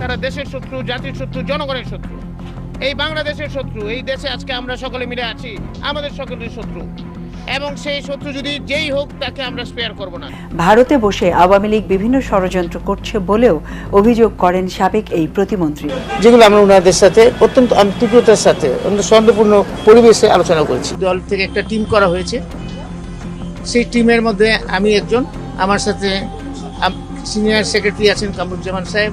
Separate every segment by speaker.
Speaker 1: তারা দেশের শত্রু জাতির শত্রু জনগণের শত্রু। এই বাংলাদেশের শত্রু এই দেশে আজকে আমরা সকলে মিলে আছি আমাদের সকলের শত্রু। এবং সেই শত্রু যদি যেই হোক তাকে আমরা স্পেয়ার করব না।
Speaker 2: ভারতে বসে আওয়ামী লীগ বিভিন্ন ষড়যন্ত্র করছে বলেও অভিযোগ করেন সাবেক এই প্রতিমন্ত্রী।
Speaker 3: যেগুলো আমরা ওনাদের সাথে অত্যন্ত আমি তীব্রতার সাথে অত্যন্ত সন্দেহপূর্ণ পরিবেশে আলোচনা করেছি। দল থেকে একটা টিম করা হয়েছে। সেই টিমের মধ্যে আমি একজন। আমার সাথে সিনিয়র সেক্রেটারি আছেন কামরুজ্জামান সাহেব।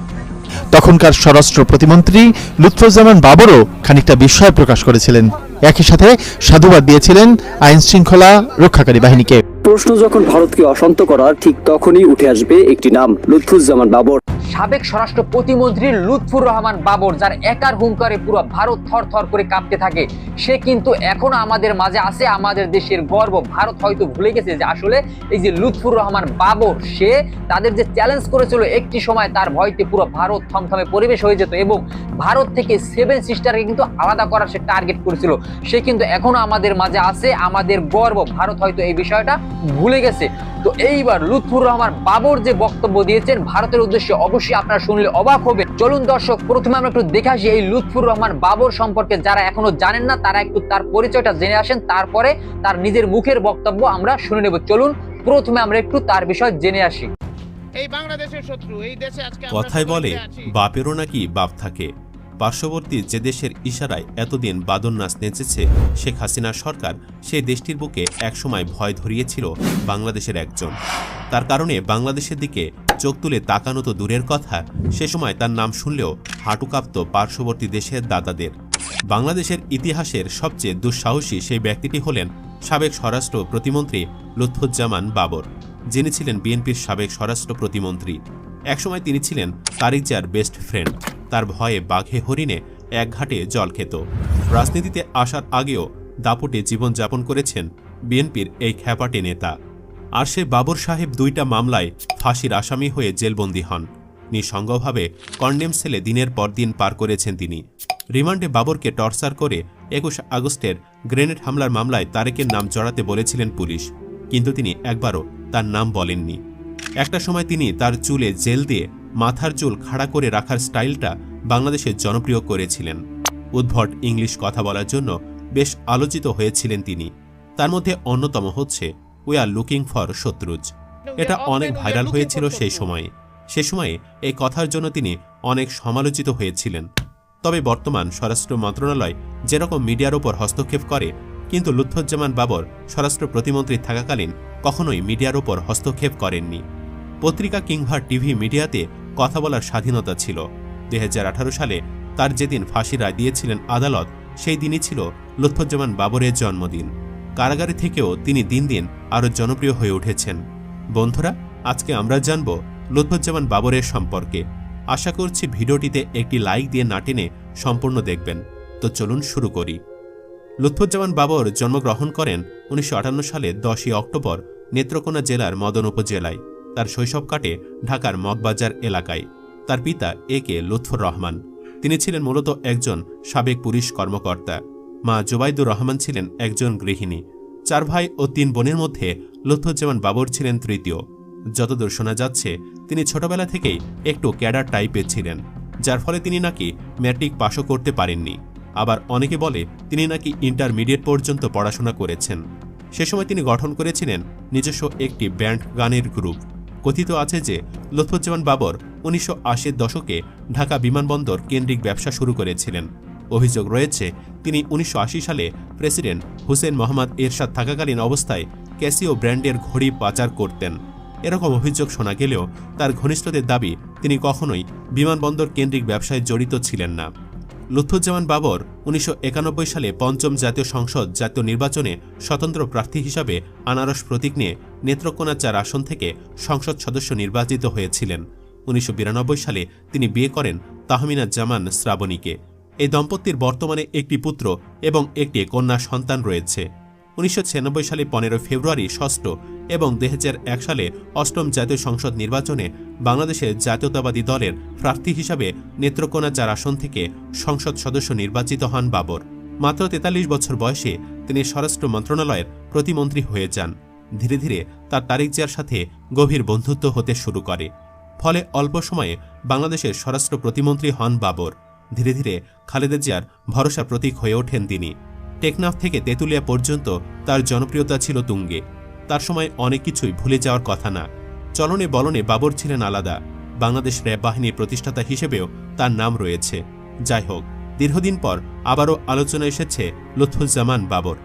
Speaker 4: তখনকার স্বরাষ্ট্র প্রতিমন্ত্রী লুৎফুজ্জামান বাবরও খানিকটা বিস্ময় প্রকাশ করেছিলেন। একই সাথে সাধুবাদ দিয়েছিলেন আইন শৃঙ্খলা রক্ষাকারী বাহিনীকে।
Speaker 5: প্রশ্ন যখন ভারতকে অশান্ত করার ঠিক তখনই উঠে আসবে একটি নাম, লুৎফুজ্জামান বাবর।
Speaker 6: সাবেক স্বরাষ্ট্র প্রতিমন্ত্রী লুৎফুর রহমান বাবর, যার একার হুঙ্কারে পুরো ভারত থর থর করে কাঁপতে থাকে। সে কিন্তু এখনও আমাদের মাঝে আছে, আমাদের দেশের গর্ব। ভারত হয়তো ভুলে গেছে যে আসলে এই যে লুৎফুর রহমান বাবর, সে তাদের যে চ্যালেঞ্জ করেছিল, একটি সময় তার ভয়তে পুরো ভারত থমথমে পরিবেশ হয়ে যেত এবং ভারত থেকে সেভেন সিস্টারকে কিন্তু আলাদা করার সে টার্গেট করেছিল। সে কিন্তু এখনও আমাদের মাঝে আছে, আমাদের গর্ব। ভারত হয়তো এই বিষয়টা ভুলে গেছে। তো এইবার লুৎফুর রহমান বাবর যে বক্তব্য দিয়েছেন, ভারতের উদ্দেশ্যে অবশ্যই আপনারা শুনলে অবাক হবে চলুন দর্শক প্রথমে আমরা একটু দেখে আসি এই লুৎফুর রহমান বাবর সম্পর্কে। যারা এখনও জানেন না তারা একটু তার পরিচয়টা জেনে আসেন তারপরে তার নিজের মুখের বক্তব্য আমরা শুনে নেব। চলুন প্রথমে আমরা একটু তার বিষয় জেনে আসি।
Speaker 1: এই বাংলাদেশের শত্রু এই দেশে আজকে
Speaker 7: কথায় বলে বাপেরও নাকি বাপ থাকে। পার্শ্ববর্তী যে দেশের ইশারায় এতদিন বাদন নাচ নেচেছে শেখ হাসিনার সরকার, সেই দেশটির বুকে একসময় ভয় ধরিয়েছিল বাংলাদেশের একজন। তার কারণে বাংলাদেশের দিকে চোখ তুলে তাকানো তো দূরের কথা, সে সময় তার নাম শুনলেও হাঁটু কাঁপত পার্শ্ববর্তী দেশের দাদাদের। বাংলাদেশের ইতিহাসের সবচেয়ে দুঃসাহসী সেই ব্যক্তিটি হলেন সাবেক স্বরাষ্ট্র প্রতিমন্ত্রী লুৎফুজ্জামান বাবর, যিনি ছিলেন বিএনপির সাবেক স্বরাষ্ট্র প্রতিমন্ত্রী। একসময় তিনি ছিলেন তারিক জিয়ার বেস্ট ফ্রেন্ড। তার ভয়ে বাঘে হরিণে এক ঘাটে জল খেত। রাজনীতিতে আসার আগেও দাপটে জীবনযাপন করেছেন বিএনপির এই খ্যাপাটে নেতা। আর সে বাবর সাহেব দুইটা মামলায় ফাঁসির আসামি হয়ে জেলবন্দী হন। নিঃসঙ্গভাবে কন্ডেম সেলে দিনের পর দিন পার করেছেন তিনি। রিমান্ডে বাবরকে টর্চার করে একুশ আগস্টের গ্রেনেড হামলার মামলায় তারেকের নাম জড়াতে বলেছিলেন পুলিশ। কিন্তু তিনি একবারও তার নাম বলেননি। একটা সময় তিনি তার চুলে জেল দিয়ে মাথার চুল খাড়া করে রাখার স্টাইলটা বাংলাদেশে জনপ্রিয় করেছিলেন। উদ্ভট ইংলিশ কথা বলার জন্য বেশ আলোচিত হয়েছিলেন তিনি। তার মধ্যে অন্যতম হচ্ছে উই আর লুকিং ফর শত্রুজ। এটা অনেক ভাইরাল হয়েছিল সেই সময়ে। সে সময়ে এই কথার জন্য তিনি অনেক সমালোচিত হয়েছিলেন। তবে বর্তমান স্বরাষ্ট্র মন্ত্রণালয় যেরকম মিডিয়ার ওপর হস্তক্ষেপ করে, কিন্তু লুৎফুজ্জামান বাবর স্বরাষ্ট্র প্রতিমন্ত্রী থাকাকালীন কখনোই মিডিয়ার ওপর হস্তক্ষেপ করেননি। পত্রিকা কিংবা টিভি মিডিয়াতে কথা বলার স্বাধীনতা ছিল। দুই হাজার আঠারো সালে তার যেদিন ফাঁসি রায় দিয়েছিলেন আদালত, সেই দিনই ছিল লুৎফুজ্জামান বাবরের জন্মদিন। কারাগারে থেকেও তিনি দিন দিন আরও জনপ্রিয় হয়ে উঠেছেন। বন্ধুরা, আজকে আমরা জানব লুৎফুজ্জামান বাবরের সম্পর্কে। আশা করছি ভিডিওটিতে একটি লাইক দিয়ে না টেনে সম্পূর্ণ দেখবেন। তো চলুন শুরু করি। লুৎফুজ্জামান বাবর জন্মগ্রহণ করেন উনিশশো আটান্ন সালে দশই অক্টোবর নেত্রকোনা জেলার মদন উপজেলায়। তার শৈশব কাটে ঢাকার মগবাজার এলাকায়। তার পিতা এ কে লুৎফর রহমান। তিনি ছিলেন মূলত একজন সাবেক পুলিশ কর্মকর্তা। মা জোবাইদুর রহমান ছিলেন একজন গৃহিণী। চার ভাই ও তিন বোনের মধ্যে লুৎফুজ্জামান বাবর ছিলেন তৃতীয়। যতদূর শোনা যাচ্ছে, তিনি ছোটবেলা থেকেই একটু ক্যাডার টাইপের ছিলেন, যার ফলে তিনি নাকি ম্যাট্রিক পাশও করতে পারেননি। আবার অনেকে বলে, তিনি নাকি ইন্টারমিডিয়েট পর্যন্ত পড়াশোনা করেছেন। সে সময় তিনি গঠন করেছিলেন নিজস্ব একটি ব্যান্ড গানের গ্রুপ। কথিত আছে যে, লুৎফুজ্জামান বাবর উনিশশো আশির দশকে ঢাকা বিমানবন্দর কেন্দ্রিক ব্যবসা শুরু করেছিলেন। অভিযোগ রয়েছে, তিনি উনিশশো আশি সালে প্রেসিডেন্ট হুসেন মোহাম্মদ এরশাদ থাকাকালীন অবস্থায় ক্যাসিও ব্র্যান্ডের ঘড়ি পাচার করতেন। এরকম অভিযোগ শোনা গেলেও তার ঘনিষ্ঠদের দাবি, তিনি কখনোই বিমানবন্দর কেন্দ্রিক ব্যবসায় জড়িত ছিলেন না। লুৎফুজ্জামান বাবর উনিশশো একানব্বই সালে পঞ্চম জাতীয় সংসদ জাতীয় নির্বাচনে স্বতন্ত্র প্রার্থী হিসাবে আনারস প্রতীক নিয়ে নেত্রকোনা চার আসন থেকে সংসদ সদস্য নির্বাচিত হয়েছিলেন। উনিশশো বিরানব্বই সালে তিনি বিয়ে করেন তাহমিনা জামান শ্রাবণীকে। এই দম্পতির বর্তমানে একটি পুত্র এবং একটি কন্যা সন্তান রয়েছে। উনিশশো ছিয়ানব্বই সালে পনেরো ফেব্রুয়ারি ষষ্ঠ এবং দুই হাজার এক সালে অষ্টম জাতীয় সংসদ নির্বাচনে বাংলাদেশের জাতীয়তাবাদী দলের প্রার্থী হিসাবে নেত্রকোনা চার আসন থেকে সংসদ সদস্য নির্বাচিত হন বাবর। মাত্র তেতাল্লিশ বছর বয়সে তিনি স্বরাষ্ট্র মন্ত্রণালয়ের প্রতিমন্ত্রী হয়ে যান। ধীরে ধীরে তার তারিক জিয়ার সাথে গভীর বন্ধুত্ব হতে শুরু করে। ফলে অল্প সময়ে বাংলাদেশের স্বরাষ্ট্র প্রতিমন্ত্রী হন বাবর। ধীরে ধীরে খালেদা জিয়ার ভরসা প্রতীক হয়ে ওঠেন তিনি। টেকনাফ থেকে তেঁতুলিয়া পর্যন্ত তার জনপ্রিয়তা ছিল তুঙ্গে। তার সময় অনেক কিছুই ভুলে যাওয়ার কথা না। চলনে বলনে বাবর ছিলেন আলাদা। বাংলাদেশ র্যাব বাহিনীর প্রতিষ্ঠাতা হিসেবেও তার নাম রয়েছে। যাই হোক, দীর্ঘদিন পর আবারও আলোচনা এসেছে লুৎফুজ্জামান বাবর।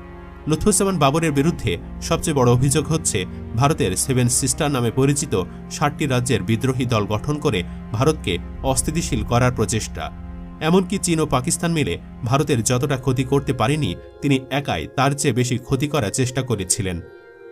Speaker 7: লুৎফুজ্জামান বাবরের বিরুদ্ধে সবচেয়ে বড় অভিযোগ হচ্ছে ভারতের সেভেন সিস্টার নামে পরিচিত ষাটটি রাজ্যের বিদ্রোহী দল গঠন করে ভারতকে অস্থিতিশীল করার প্রচেষ্টা। এমনকি চীন ও পাকিস্তান মিলে ভারতের যতটা ক্ষতি করতে পারেনি, তিনি একাই তার চেয়ে বেশি ক্ষতি করার চেষ্টা করেছিলেন।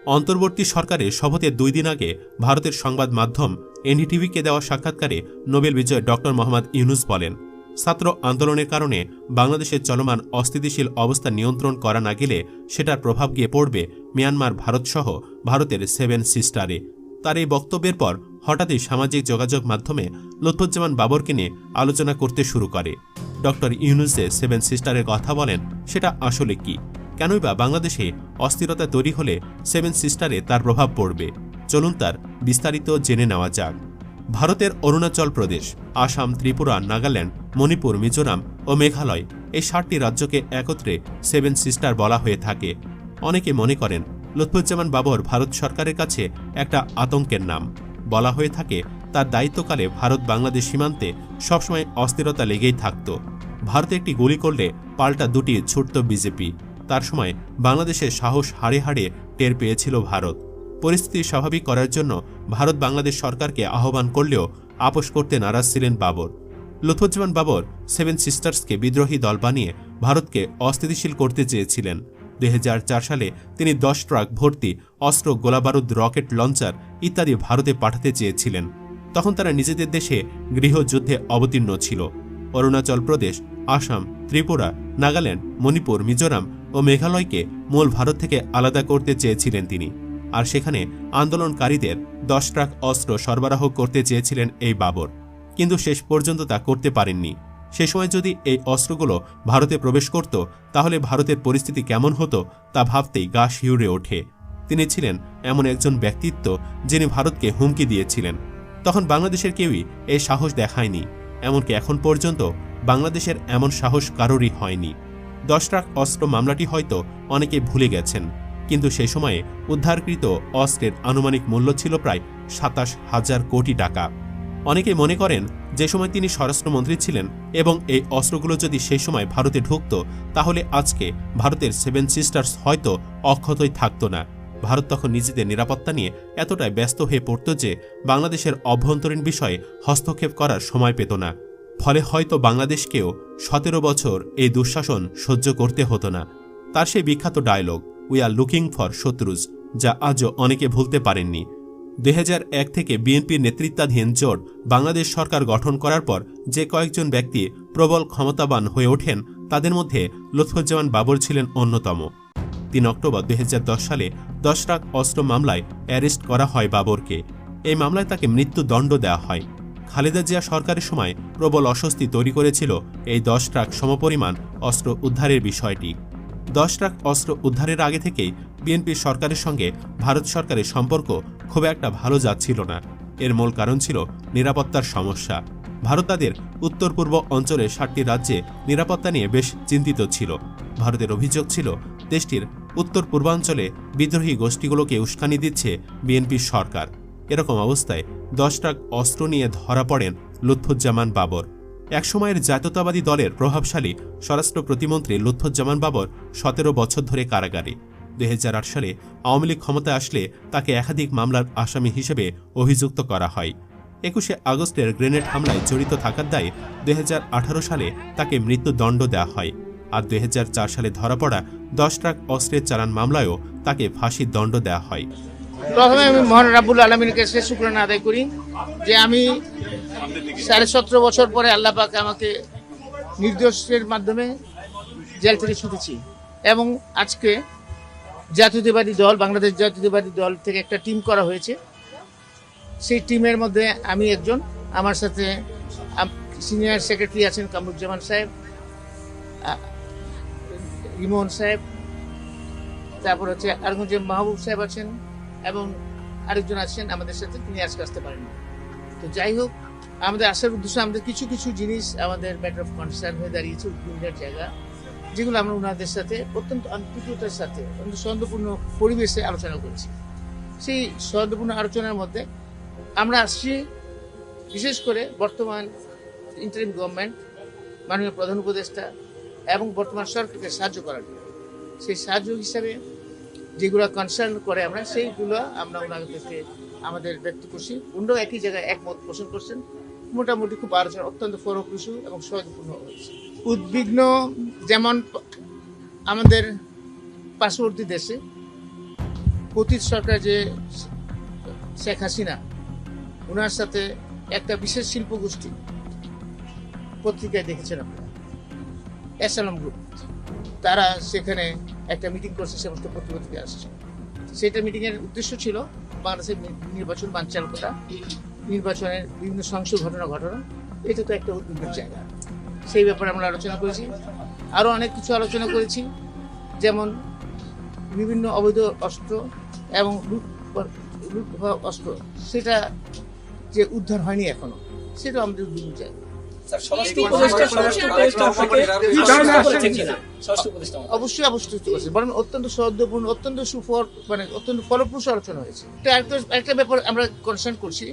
Speaker 7: অন্তর্বর্তী সরকারের শপথের দুই দিন আগে ভারতের সংবাদ মাধ্যম এনডিটিভিকে দেওয়া সাক্ষাৎকারে নোবেল বিজয় ডক্টর মোহাম্মদ ইউনুস বলেন ছাত্র আন্দোলনের কারণে বাংলাদেশের চলমান অস্থিতিশীল অবস্থা নিয়ন্ত্রণ করা না গেলে সেটার প্রভাব গিয়ে পড়বে মিয়ানমার ভারতসহ ভারতের সেভেন সিস্টারে। তার এই বক্তব্যের পর হঠাৎই সামাজিক যোগাযোগ মাধ্যমে লুৎফুজ্জামান বাবরকে নিয়ে আলোচনা করতে শুরু করে। ডক্টর ইউনুস সেভেন সিস্টারের কথা বলেন, সেটা আসলে কি? কেনই বা বাংলাদেশে অস্থিরতা তৈরি হলে সেভেন সিস্টারে তার প্রভাব পড়বে? চলুন তার বিস্তারিত জেনে নেওয়া যাক। ভারতের অরুণাচল প্রদেশ, আসাম, ত্রিপুরা, নাগাল্যান্ড, মণিপুর, মিজোরাম ও মেঘালয় এই সাতটি রাজ্যকে একত্রে সেভেন সিস্টার বলা হয়ে থাকে। অনেকে মনে করেন, লুৎফুজ্জামান বাবর ভারত সরকারের কাছে একটা আতঙ্কের নাম। বলা হয়ে থাকে, তার দায়িত্বকালে ভারত বাংলাদেশ সীমান্তে সবসময় অস্থিরতা লেগেই থাকত। ভারতে একটি গুলি করলে পাল্টা দুটি ছুটত বিজেপি। তার সময় বাংলাদেশের সাহস হাড়ে হাড়ে টের পেয়েছিল ভারত। পরিস্থিতি স্বাভাবিক করার জন্য ভারত বাংলাদেশ সরকারকে আহ্বান করলেও আপোষ করতে নারাজ ছিলেন বাবর। লুৎফুজ্জামান বাবর সেভেন সিস্টার্সকে বিদ্রোহী দল বানিয়ে ভারতকে অস্থিতিশীল করতে চেয়েছিলেন। দুই হাজার চার সালে তিনি দশ ট্রাক ভর্তি অস্ত্র গোলাবারুদ, রকেট লঞ্চার ইত্যাদি ভারতে পাঠাতে চেয়েছিলেন। তখন তারা নিজেদের দেশে গৃহযুদ্ধে অবতীর্ণ ছিল। অরুণাচল প্রদেশ, আসাম, ত্রিপুরা, নাগাল্যান্ড, মণিপুর, মিজোরাম ও মেঘালয়কে মূল ভারত থেকে আলাদা করতে চেয়েছিলেন তিনি। আর সেখানে আন্দোলনকারীদের দশ ট্রাক অস্ত্র সরবরাহ করতে চেয়েছিলেন এই বাবর। কিন্তু শেষ পর্যন্ত তা করতে পারেননি। সে সময় যদি এই অস্ত্রগুলো ভারতে প্রবেশ করত, তাহলে ভারতের পরিস্থিতি কেমন হতো তা ভাবতেই গা শিউরে ওঠে। তিনি ছিলেন এমন একজন ব্যক্তিত্ব যিনি ভারতকে হুমকি দিয়েছিলেন। তখন বাংলাদেশের কেউই এই সাহস দেখায়নি। এমনকি এখন পর্যন্ত বাংলাদেশের এমন সাহস কারোরই হয়নি। দশ ট্রাক অস্ত্র মামলাটি হয়তো অনেকে ভুলে গেছেন। কিন্তু সে সময়ে উদ্ধারকৃত অস্ত্রের আনুমানিক মূল্য ছিল প্রায় সাতাশ হাজার কোটি টাকা। অনেকে মনে করেন যে সময় তিনি স্বরাষ্ট্রমন্ত্রী ছিলেন এবং এই অস্ত্রগুলো যদি সেই সময় ভারতে ঢুকত, তাহলে আজকে ভারতের সেভেন সিস্টার্স হয়তো অক্ষতই থাকতো না। ভারত তখন নিজেদের নিরাপত্তা নিয়ে এতটাই ব্যস্ত হয়ে পড়ত যে বাংলাদেশের অভ্যন্তরীণ বিষয়ে হস্তক্ষেপ করার সময় পেত না। ফলে হয়তো বাংলাদেশকেও সতেরো বছর এই দুঃশাসন সহ্য করতে হতো না। তার সেই বিখ্যাত dialogue we are looking for শত্রুজ, যা আজও অনেকে ভুলতে পারেননি। দুই হাজার এক থেকে বিএনপির নেতৃত্বাধীন জোট বাংলাদেশ সরকার গঠন করার পর যে কয়েকজন ব্যক্তি প্রবল ক্ষমতাবান হয়ে ওঠেন, তাদের মধ্যে লুৎফুজ্জামান বাবর ছিলেন অন্যতম। তিন অক্টোবর দুই হাজার দশ সালে দশ লাখ অস্ত্র মামলায় অ্যারেস্ট করা হয় বাবরকে। এই মামলায় তাকে মৃত্যুদণ্ড দেওয়া হয়। খালেদা জিয়া সরকারের সময় প্রবল অস্বস্তি তৈরি করেছিল এই দশ ট্রাক সমপরিমাণ অস্ত্র উদ্ধারের বিষয়টি। দশ ট্রাক অস্ত্র উদ্ধারের আগে থেকেই বিএনপির সরকারের সঙ্গে ভারত সরকারের সম্পর্ক খুব একটা ভালো যাচ্ছিল না। এর মূল কারণ ছিল নিরাপত্তার সমস্যা। ভারত তাদের উত্তর পূর্ব অঞ্চলের ষাটটি রাজ্যে নিরাপত্তা নিয়ে বেশ চিন্তিত ছিল। ভারতের অভিযোগ ছিল, দেশটির উত্তর পূর্বাঞ্চলে বিদ্রোহী গোষ্ঠীগুলোকে উস্কানি দিচ্ছে বিএনপির সরকার। এরকম অবস্থায় দশ অস্ত্র নিয়ে ধরা পড়েন লুৎফুজ্জামান বাবর। একসময়ের জাতীয়তাবাদী দলের প্রভাবশালী স্বরাষ্ট্র প্রতিমন্ত্রী লুৎফুজ্জামান বাবর সতেরো বছর ধরে কারাগারে। দুই হাজার আট সালে আওয়ামী লীগ ক্ষমতায় আসলে তাকে একাধিক মামলার আসামি হিসেবে অভিযুক্ত করা হয়। একুশে আগস্টের গ্রেনেড হামলায় জড়িত থাকার দায়ে দুই হাজার আঠারো সালে তাকে মৃত্যুদণ্ড দেওয়া হয় আর দু হাজার চার সালে ধরা পড়া দশ ট্রাক অস্ত্রের চালান মামলায়ও তাকে ফাঁসির দণ্ড দেওয়া হয়।
Speaker 3: প্রথমে আমি মহান রাব্বুল আলমীর কাছে শুক্রানা আদায় করি যে আমি সাড়ে সতেরো বছর পরে আল্লাহ পাক আমাকে নির্দোষের মাধ্যমে জেল থেকে ছুটেছি। এবং আজকে জাতীয়তাবাদী দল, বাংলাদেশ জাতীয়তাবাদী দল থেকে একটা টিম করা হয়েছে। সেই টিমের মধ্যে আমি একজন। আমার সাথে সিনিয়র সেক্রেটারি আছেন কামরুজ্জামান সাহেব ইমন সাহেব, তারপর হচ্ছে আরগঞ্জে মাহবুব সাহেব আছেন। এবং আরেকজন আছেন আমাদের সাথে, তিনি আজকে আসতে পারেন তো যাই হোক, আমাদের আসার উদ্দেশ্য আমাদের কিছু কিছু জিনিস আমাদের ম্যাটার অফ কনসার্ন হয়ে দাঁড়িয়েছে উদ্বিগ্নের জায়গা, যেগুলো আমরা ওনাদের সাথে, অত্যন্ত আন্তরিকতার সাথে, অত্যন্ত সৌন্দর্যপূর্ণ পরিবেশে আলোচনা করেছি। সেই সৌন্দর্যপূর্ণ আলোচনার মধ্যে আমরা আসছি বিশেষ করে বর্তমান ইন্টারিম গভর্নমেন্ট মাননীয় প্রধান উপদেষ্টা এবং বর্তমান সরকারকে সাহায্য করার জন্য। সেই সাহায্য হিসাবে যেগুলো কনসার্ন করে আমরা, সেইগুলো আমরা ওনাদেরকে আমাদের ব্যক্ত করছি। অন্য একই জায়গায় একমত পোষণ করছেন। মোটামুটি খুব আলোচনা, অত্যন্ত ফলপ্রসূ এবং সহজপূর্ণ হয়েছে। উদ্বিগ্ন যেমন আমাদের পার্শ্ববর্তী দেশে পতীত সরকার যে শেখ হাসিনা ওনার সাথে একটা বিশেষ শিল্প গোষ্ঠী পত্রিকায় দেখেছেন আপনারা এসালাম গ্রুপ। তারা সেখানে একটা মিটিং করছে সমস্ত পত্রিকা আসছে। সেটা মিটিং এর উদ্দেশ্য ছিল বাংলাদেশের নির্বাচন বানচাল করা নির্বাচনের বিভিন্ন সংসদ ঘটনা ঘটনা। এটা তো একটা উদ্যোগের জায়গা। সেই ব্যাপারে আমরা আলোচনা করেছি। আরও অনেক কিছু আলোচনা করেছি। যেমন বিভিন্ন অবৈধ অস্ত্র এবং লুট লুট অস্ত্র। সেটা যে উদ্ধার হয়নি এখনও সেটা আমাদের উদ্যোগের জায়গা। অবশ্যই অবশ্যই করেছে বরং অত্যন্ত সৌহার্দ্যপূর্ণ অত্যন্ত সুফল মানে অত্যন্ত ফলপ্রসূ আলোচনা হয়েছে। এটা একটা একটা ব্যাপার আমরা কনসার্ন করছি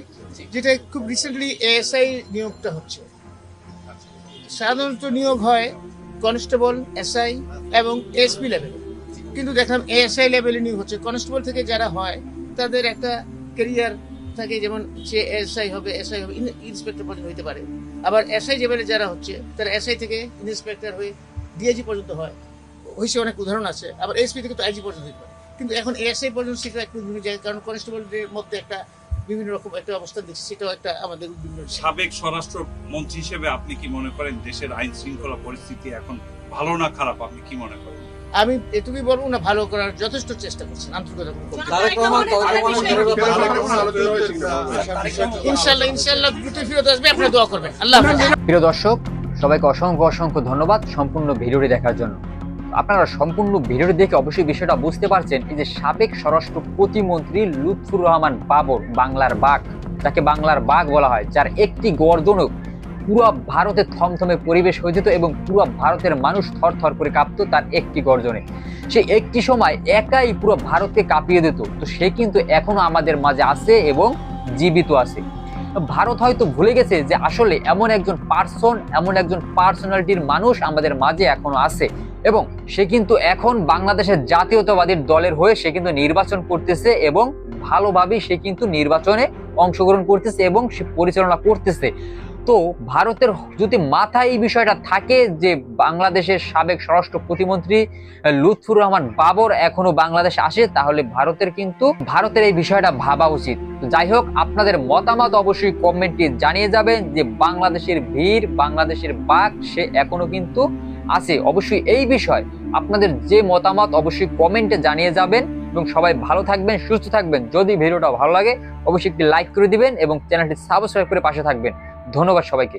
Speaker 3: যেটা খুব রিসেন্টলি এএসআই নিয়োগটা হচ্ছে। সাধারণত নিয়োগ হয় কনস্টেবল এসআই এবং এসপি লেভেলে কিন্তু দেখলাম এএসআই লেভেলে নিয়োগ হচ্ছে। কনস্টেবল থেকে যারা হয় তাদের একটা ক্যারিয়ার থাকে, যেমন সে এসআই হবে এসআই হবে ইন্সপেক্টর পর্যন্ত হইতে পারে। আবার এসআই লেভেলে যারা হচ্ছে, তারা এসআই থেকে ইন্সপেক্টর হয়ে ডিআইজি পর্যন্ত হয়। হয়েছে অনেক উদাহরণ আছে, আবার এসপি থেকে তো আইজি পর্যন্ত হতে পারে। কিন্তু এখন এএসআই পর্যন্ত সেটা একটু বিভিন্ন জায়গায়, কারণ কনস্টেবলদের মধ্যে একটা বিভিন্ন রকম একটা অবস্থা দেখছি, সেটাও একটা আমাদের
Speaker 8: সাবেক স্বরাষ্ট্র মন্ত্রী হিসেবে আপনি কি মনে করেন দেশের আইন শৃঙ্খলা পরিস্থিতি এখন ভালো না খারাপ, আপনি কি মনে করেন?
Speaker 3: আমি এটুকুই বলব না ভালো করার যথেষ্ট চেষ্টা করছেন আন্তরিকতা ইনশাল্লাহ ইনশাল্লাহ দ্রুত ফিরত আসবে আপনারা দোয়া করবেন। আল্লাহ
Speaker 6: প্রিয় দর্শক সবাইকে অসংখ্য অসংখ্য ধন্যবাদ সম্পূর্ণ ভিডিওটি দেখার জন্য। আপনারা সম্পূর্ণ ভিডিওটি দেখে অবশ্যই বিষয়টা বুঝতে পারছেন এই যে সাবেক স্বরাষ্ট্র প্রতিমন্ত্রী লুৎফুর রহমান বাবর বাংলার বাঘ যাকে বাংলার বাঘ বলা হয় যার একটি গর্জনও পুরো ভারতে থমথমে পরিবেশ হয়ে যেত এবং পুরো ভারতের মানুষ থর থর করে কাঁপতো তার একটি গর্জনে। সে একটি সময় একাই পুরো ভারতকে কাঁপিয়ে দিত। তো সে কিন্তু এখনও আমাদের মাঝে আছে এবং জীবিত আছে। ভারত হয়তো ভুলে গেছে যে আসলে এমন একজন পার্সন এমন একজন পার্সোনালিটির মানুষ আমাদের মাঝে এখনও আছে এবং সে কিন্তু এখন বাংলাদেশের জাতীয়তাবাদীর দলের হয়ে সে কিন্তু নির্বাচন করতেছে এবং ভালোভাবেই সে কিন্তু নির্বাচনে অংশগ্রহণ করতেছে এবং সে পরিচালনা করতেছে। তো ভারতের যদি মাথায় এই বিষয়টা থাকে যে বাংলাদেশের সাবেক স্বরাষ্ট্র প্রতিমন্ত্রী লুৎফুর রহমান বাবর এখনও বাংলাদেশে আসে, তাহলে ভারতের কিন্তু, ভারতের এই বিষয়টা ভাবা উচিত। যাই হোক, আপনাদের মতামত অবশ্যই কমেন্টে জানিয়ে যাবেন যে বাংলাদেশের ভিড়, বাংলাদেশের বাঘ, সে এখনও কিন্তু আছে। অবশ্যই এই বিষয় আপনাদের যে মতামত অবশ্যই কমেন্টে জানিয়ে যাবেন। এবং সবাই ভালো থাকবেন, সুস্থ থাকবেন। যদি ভিডিওটা ভালো লাগে, অবশ্যই একটি লাইক করে দিবেন এবং চ্যানেলটি সাবস্ক্রাইব করে পাশে থাকবেন। ধন্যবাদ সবাইকে।